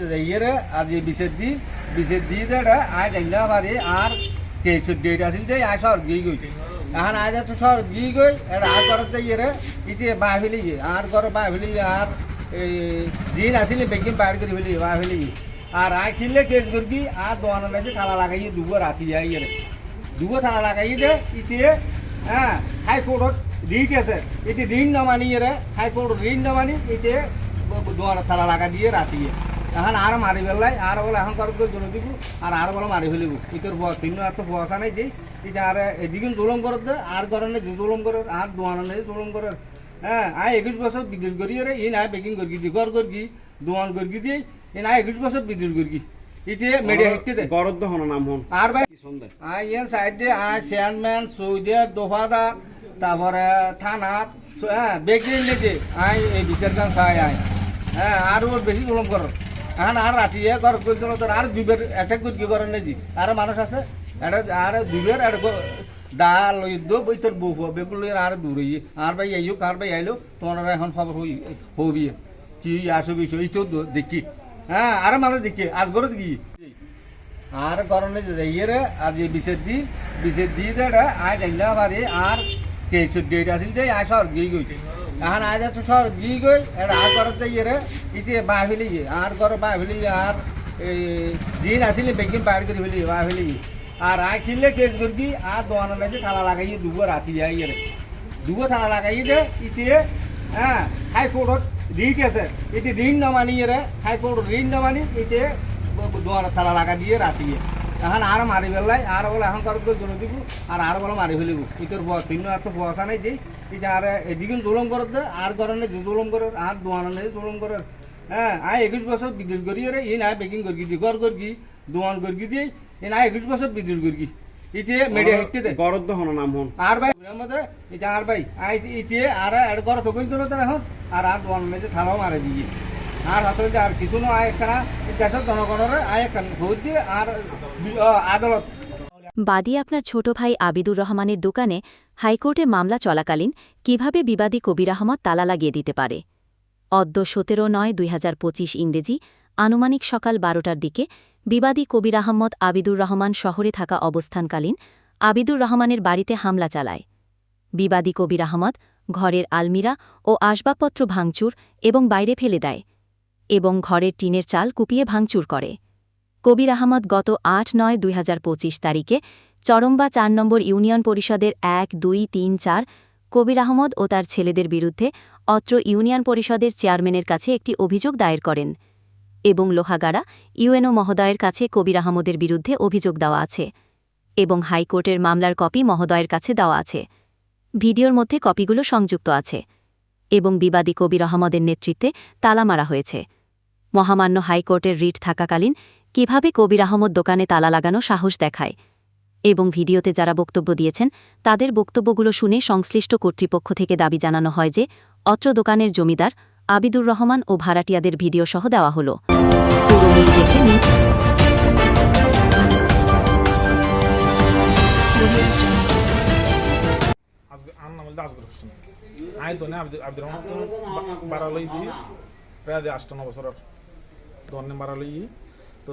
যে ইয়েরে আর যে বিশের দি বিশের দি দেটা আয় জানলা পারে আর কেসের আছিল যে আয় শহর গিয়ে গই এখন আজ তো শহর গিয়ে গই এটা আর করতে ইয়েরে ইতে বা ফেলি আর কর বা ফেলি আর জিন আসিলে বেকিং পার করে ফেলি বা ফেলি আর আয় কিনলে কেস করবি আর দোয়ানো লাগছে থালা লাগাইয়ে দুগো রাতি যায় ইয়েরে দুগো থালা লাগাই দে ইতে হ্যাঁ হাইকোর্টত রিট আছে এটি ঋণ নমানি রে হাইকোর্ট ঋণ নমানি এতে দুয়ার থালা লাগা দিয়ে রাতিয়ে এখন আর মারি পেলাই আর বলে এখন কর জল দিব আর আর বলে মারি ফেলিব। ইতর তিন এত বসা নাই যে এটা আর এদিকে জুলম করত দে আর গরনে জুলম করে আর দোয়ানো নেই জুলম করে। হ্যাঁ আয় একুশ বছর বিদ্যুৎ করি রে ই নাই বেকিং করি দি গর করি দোয়ান করি দিয়ে এ নাই একুশ বছর বিদ্যুৎ করি। ইতে মেডিয়া হেঁটে দে। গরদ্দ হন নাম হন। আর ভাই আই ইয়ান সাইডে আই চেয়ারম্যান সৌদিয়ার দফাদার তারপরে থানা হ্যাঁ বেগিয়ে নিয়েছে আই এই বিচারখান চাই আই হ্যাঁ আর ওর বেশি জুলম কর। এখন আর রাতি কর করতে তোর আর দুবের অ্যাটাক করতে করেন নাকি আর মানুষ আছে, এটা আর দুবের এটা ডাল দো বই তোর বউ বেগুন লই আর দূরে আর ভাই আইও কার ভাই আইলো তোমার এখন খবর হই হবি। কি আসো বিষয় এই তো দেখি। হ্যাঁ আর মানুষ দেখি আজ করে দেখি আর গরনে যে ইয়েরে আর যে বিশের দি বিশের দি দেটা আয় জানলা পারে আর কেসের ডেট আছিল যে আয় শহর গিয়ে গই এখন আজ তো শহর গিয়ে গই এটা আর করতে ইয়েরে ইতে বা ফেলি আর কর বা ফেলি আর জিন আসিলে বেকিং পার করে ফেলি বা ফেলি আর আয় কিনলে কেস করবি আর দোয়ানো লাগছে থালা লাগাইয়ে দুগো রাতি যায় ইয়েরে দুগো থালা লাগাইয়ে দে, ইতে হ্যাঁ হাইকোর্টত রিট আছে এতে ঋণ নমানি রে, হাইকোর্ট ঋণ নমানি এতে দোয়ার থালা লাগা দিয়ে রাতিয়ে এখন আর মারি পেলাই আর বলে এখন কর জল দিব আর আর বলে মারি ফেলিব। ইতর তিন এত বসা নাই যে এটা আর এদিকে জুলম করে দে আর গরনে জুলম করে আর দোয়ানো নেই জুলম করে হ্যাঁ আয় একুশ বছর বিদ্যুৎ করি রে ই নাই বেকিং করি দি করি দোয়ান করি দিয়ে এ নাই একুশ বছর বিদ্যুৎ করি ইতে মেডিয়া হেঁটে দে গরদ্দ হন নাম হন আর ভাই মধ্যে এটা আর ভাই আই ইতে আর এড করে তো কইতো না এখন আর আর দোয়ান মেজে থালাও মারে দিয়ে। আর হাতে যে আর কিছু একখানা দেশের জনগণের আয় একখান ভোট দিয়ে আর আদালত। বাদী আপনার ছোট ভাই আবিদুর রহমানের দোকানে হাইকোর্টে মামলা চলাকালীন কীভাবে বিবাদী কবির আহমদ তালা লাগিয়ে দিতে পারে? অদ্য সতেরো নয় দুই ইংরেজি, আনুমানিক সকাল বারোটার দিকে বিবাদী কবির আহম্মদ আবিদুর রহমান শহরে থাকা অবস্থানকালীন আবিদুর রহমানের বাড়িতে হামলা চালায়। বিবাদী কবির আহমদ ঘরের আলমিরা ও আসবাবপত্র ভাঙচুর এবং বাইরে ফেলে দেয় এবং ঘরের টিনের চাল কুপিয়ে ভাঙচুর করে। কবির আহমদ গত আট নয় দুই তারিখে চরম্বা চার নম্বর ইউনিয়ন পরিষদের এক, দুই, তিন, চার, কবির আহমদ ও তার ছেলেদের বিরুদ্ধে অত্র ইউনিয়ন পরিষদের চেয়ারম্যানের কাছে একটি অভিযোগ দায়ের করেন এবং লোহাগাড়া ইউএনও মহোদয়ের কাছে কবির আহমদের বিরুদ্ধে অভিযোগ দেওয়া আছে এবং হাইকোর্টের মামলার কপি মহোদয়ের কাছে দেওয়া আছে। ভিডিওর মধ্যে কপিগুলো সংযুক্ত আছে এবং বিবাদী কবির আহমদের নেতৃত্বে তালা মারা হয়েছে। মহামান্য হাইকোর্টের রিট থাকাকালীন কীভাবে কবির আহমদ দোকানে তালা লাগানো সাহস দেখায় এবং ভিডিওতে যারা বক্তব্য দিয়েছেন, তাদের বক্তব্যগুলো শুনে সংশ্লিষ্ট কর্তৃপক্ষ থেকে দাবি জানানো হয় যে, অত্র দোকানের জমিদার আবিদুর রহমান ও ভাড়াটিয়াদের ভিডিও সহ দেওয়া হল। তো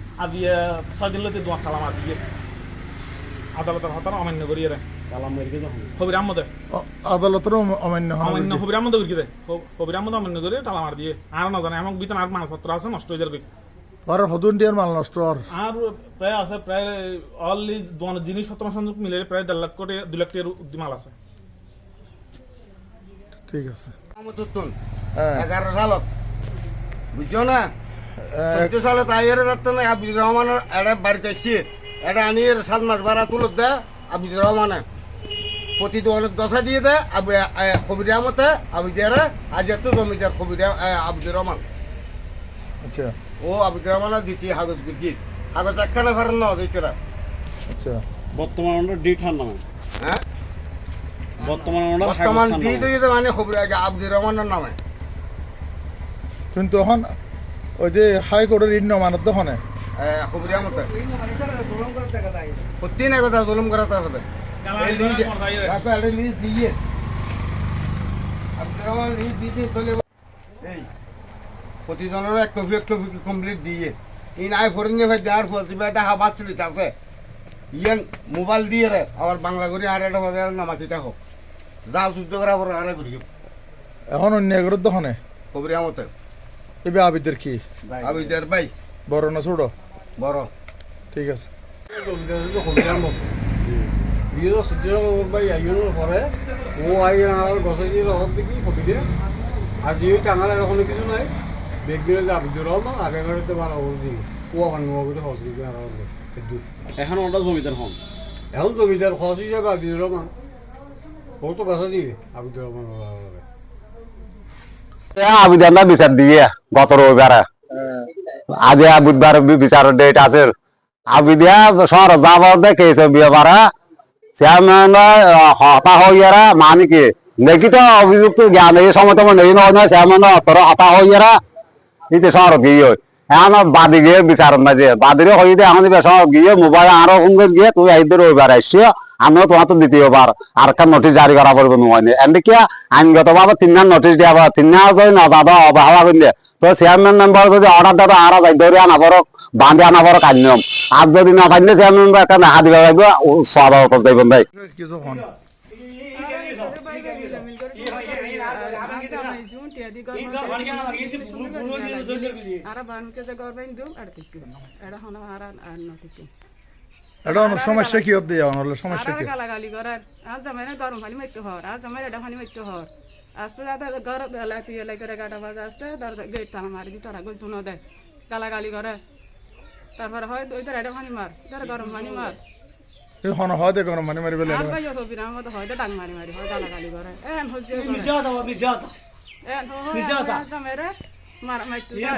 আর দিয়ে ছয় দিন লতে দোয়ান খালাম আর দিয়ে আদালতের হতার অমান্য করিয়ে রে কালাম মেরকে যখন হবির আহমদে আদালতেরও অমান্য হন অমান্য হবির আহমদ করি দে? হবির আহমদ অমান্য করে তালা মার দিয়ে। আর না জানে এমন বিতন আর মালপত্র আছে নষ্ট হয়ে যাবে আর হদুন ডিয়ার মাল নষ্ট আর আর প্রায় আছে প্রায় অনলি জিনিসপত্র সংযোগ মিলে প্রায় দেড় লাখ কোটি দুই লাখ টাকার মাল আছে। ঠিক আছে। এগারো সালত। বুঝছ না? চোদ্দ সালে তাই যাচ্ছে না আবিদুর রহমানের এটা বাড়িতে এসছে এটা আনি এর সাত মাস ভাড়া তুলত দেয় আবিদুর রহমানে। প্রতি দোকানের দশা দিয়ে দেয় আবু খবির আহমতে আবিদারে আজ এত জমিদার খবির আবিদুর রহমান। আচ্ছা। ও আবিদ রহমানের দিতি কাগজ গিয়ে কাগজ একখানে ফেরেন না ওদের আচ্ছা। বর্তমান আমরা ডি ঠার নামে। হ্যাঁ? বর্তমান আমরা বর্তমান ডিট হইতে মানে খবর আগে আব্দুর রহমানের নামে। কিন্তু এখন ওই যে হাইকোর্টের খবরিয়া মতে। সত্যি কথা জুলুম করা দিয়ে। প্রতিজনের এক কপি এক কপি কমপ্লিট দিয়ে। দেওয়ার হাবাত আছে ইয়েন মোবাইল দিয়ে রে আবার বাংলা করে আর একটা বাজার নামাতি দেখো যা যুদ্ধ করা পর আর করি এখন অন্য এগুলোর দোকানে খবরিয়া মতে। এবে আবিদের কি? আমি দের ভাই। বড় না ছোট? বড়। ঠিক আছে। বিয়ে সূর্যের ভাই আইনের পরে ও আই আর দিয়ে লগত দেখি কবি দিয়ে আজি ওই টাঙাল এরকম কিছু নাই বেগ দিলে যে আবিদুর রহমান আগে ঘরেতে বারো ওর আমার নোয়া করে খরচ দিকে আর এখন আমরা জমিদার হন। এখন জমিদার খরচ হিসাবে আবিদুর রহমান ও তো কথা দিবে আবিদুর রহমান আবেদনটা বিচার দিয়ে গত রবিবারে আজ বুধবার বিচার ডেট আছে। আবিদিয়া শহর যাব দেখেছে হতা হইয়ারা মানে কি? দেখি তো অভিযুক্ত জ্ঞান এই সময় তো নেই নয় না চেয়ারম্যান অতর হতা হইয়ারা ইতে শহর গিয়ে এখন বাদি গিয়ে বিচার মাঝে বাদিরে হই দে এখন গিয়ে, মোবাইল আরও গিয়ে, তুই আইদের রবিবার আসছিও আমিও তোমার তো দ্বিতীয়বার আর একটা নোটিশ জারি করা পড়বে নয় এমনি কি আইনগত ভাবে তিনটা নোটিশ দিয়া পাবে তিনটা যদি নজাদ অবহেলা করলে তো চেয়ারম্যান মেম্বার যদি অর্ডার দেয় আরা যাই ধরে আনা পর বান্ধে আনা পর কান্যম আর যদি না পাইলে চেয়ারম্যান মেম্বার একটা নাহা দিবে লাগবে। সব খোঁজ দেবেন ভাই আরা বানকে যে গরবাইন দিও আর ঠিক এটা হন আর আর ন ঠিক এটা অনেক সমস্যা কি হতে যাওয়া হলে সমস্যা কি গালাগালি করার। আজ জামাই না গরম পানি মারতে হর আজ জামাই এটা পানি মারতে হর। আস্তে যাতে গর লাতি লাই করে গাটা বাজা আস্তে তার গেট তালা মারি দি তারা গল তুনো দেয় গালাগালি করে। তারপরে হয় ওই তোর এটা পানি মার তোর গরম পানি মার। এই হন হয় দেখো মানে মারি বেলে আর ভাই হতো বিরাম মতো হয় ডাং মারি মারি হয় গালাগালি করে। এন হচ্ছে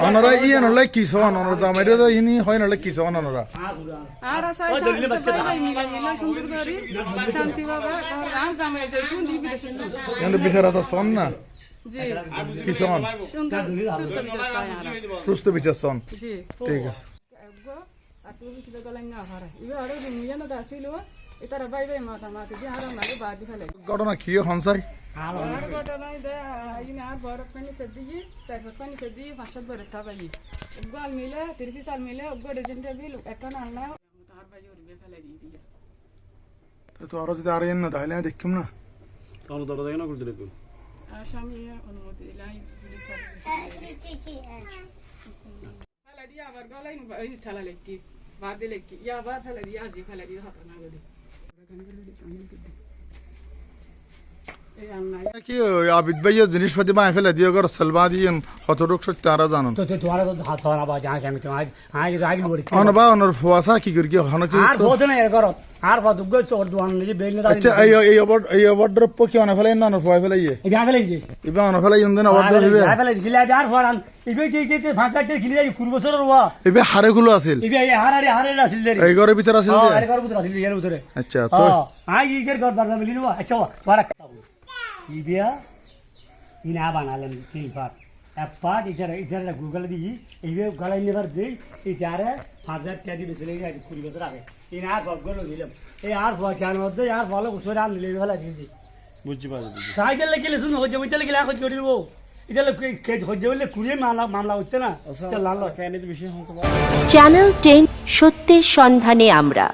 অনরা ইয়ে নলে কিছু অনরা জামাইরে তো ইনি হয় নলে কিছু অনরা। আর আসাই সবাই মিলে মিলে সুন্দর করি। শান্তি বাবা আর জামাই যাই কোন দিবি সুন্দর কিন্তু বিচার আছে সন না? সুন্দর সুস্থ বিচার সন জি। ঠিক আছে। এগো আর তুমি ছিল গলাই না হারা। ইবে আরও মুইয়া না আসিল এটার বাই বাই মাতা মাতা দি আর আমাকে বাদ দি ফেলে ঘটনা কি হন সদ্দি ফাঁসত বরফ তা পাই এগো আল মিলে তিরফি সাল মিলে এগো ডজন টেবিল একখান আনলা তার বাই ওর ফেলে দি দিয়া তো আরও যদি আর না তাহলে দেখিম না তখন দরজা কেন করতে দেখুন আসামি অনুমতি দিলাই ফেলে দিয়ে আবার গলাই ঠেলা লেখি বাদ দিয়ে লেখি ইয়া আবার ফেলে দিয়ে আসি ফেলে দিয়ে হাত না গলি কি আবিদ ভাইয়ের জিনিসপাতি বাই ফেলে দিয়ে গর সেলবা দিয়ে হতরুক সত্য আর জানুন। তো তোমার তো হাত ধরা বা তোমার আগে আগে বলি অনবা অনর কি করি কি হন কি? আর বহুত না এর করত আর বা দুগ্গ চোর দোয়ান নিজে বেল না আচ্ছা এই এই এই কি অন ফেলে না অনর ফুয়া ফেলে ইয়ে এই ইবে অন ফেলে ইন্দন অবদ্র দিবে গাফেলে গিলা যার ফরান ইবে কি কি গিলা কুড়ি বছর রওয়া ইবে হারে গুলো আছিল। ইবে এই হারারে হারারে আসিল রে। এই ঘরের ভিতর আছিল হ্যাঁ? আরে কর বুতরা আসিল এর ভিতরে। আচ্ছা তো হ্যাঁ আই ইগের ঘর দরজা মিলি নবা। আচ্ছা ইবিয়া ইনা বানালেন তিন পার্ট এক পার্ট ইটার ইটার গুগল দিই ইবে গলাই নেবার দেই ইটারে হাজার টাকা দিয়ে কুড়ি বছর আগে ইন আর গল দিলাম এই আর পয়সার মধ্যে আর ভালো উসরে আর নিলে ভালো দিদি বুঝতে পারছি গেলে গেলে শুনুন হচ্ছে ওইটা গেলে এখন করে দেবো চ্যানেল টেন সত্যের সন্ধানে আমরা